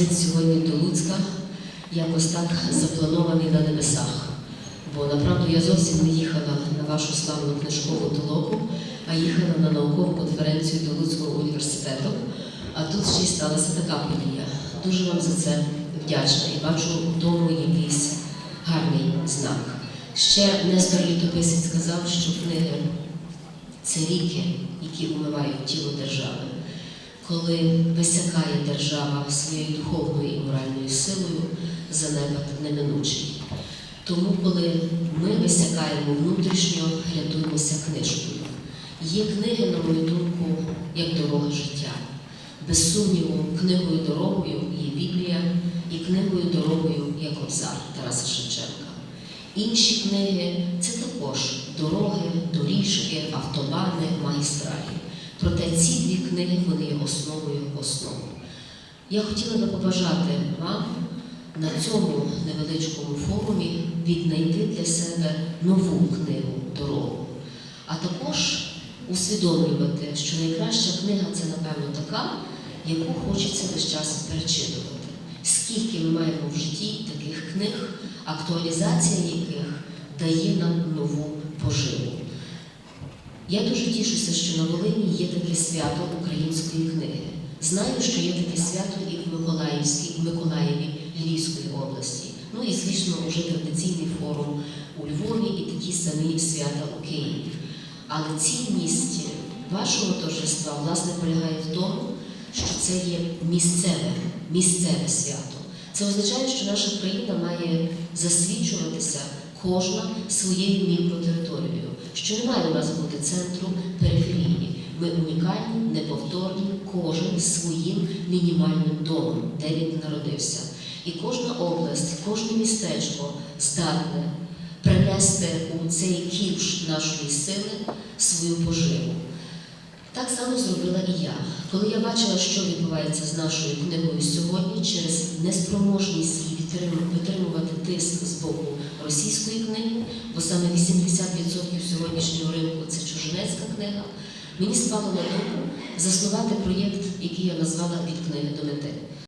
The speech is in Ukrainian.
візит сьогодні до Луцька якось так запланований на небесах. Бо направду я зовсім не їхала на вашу славну книжкову толоку, а їхала на наукову конференцію до Луцького університету. А тут ще й сталася така подія. Дуже вам за це вдячна і бачу в тому якийсь гарний знак. Ще Нестор Літописець сказав, що книги це ріки, які умивають тіло держави. Коли висякає держава своєю духовною і моральною силою, занепад неминучий. Тому, коли ми висякаємо внутрішньо, рятуємося книжкою. Є книги, на мою думку, як дорога життя. Без сумніву, книгою дорогою є Біблія, і книгою дорогою є Кобзар Тараса Шевченка. Інші книги це також дороги, доріжки, автобани, магістралі. Проте ці дві книги вони є основою основ. Я хотіла би побажати вам на цьому невеличкому форумі віднайти для себе нову книгу дорогу, а також усвідомлювати, що найкраща книга це, напевно, така, яку хочеться весь час перечитувати. Скільки ми маємо в житті таких книг, актуалізація яких дає нам нову поживу. Я дуже тішуся, що на Волині є таке свято української книги. Знаю, що є таке свято і в Миколаївській, в Миколаєві Львівської області. Ну і, звісно, вже традиційний форум у Львові і такі самі свята у Києві. Але цінність вашого торжества власне полягає в тому, що це є місцеве, місцеве свято. Це означає, що наша країна має засвідчуватися кожна своєю мікротериторією, що не має у нас бути центру периферії. Ми унікальні, неповторні, кожен своїм мінімальним домом, де він народився. І кожна область, кожне містечко здатне принести у цей кіпш нашої сили свою поживу. Так само зробила і я. Коли я бачила, що відбувається з нашою книгою сьогодні, через неспроможність її витримувати тиск з боку російської книги, бо саме 80% сьогоднішнього ринку це чужинецька книга, мені спало на думку заснувати проєкт, який я назвала від книги до мети.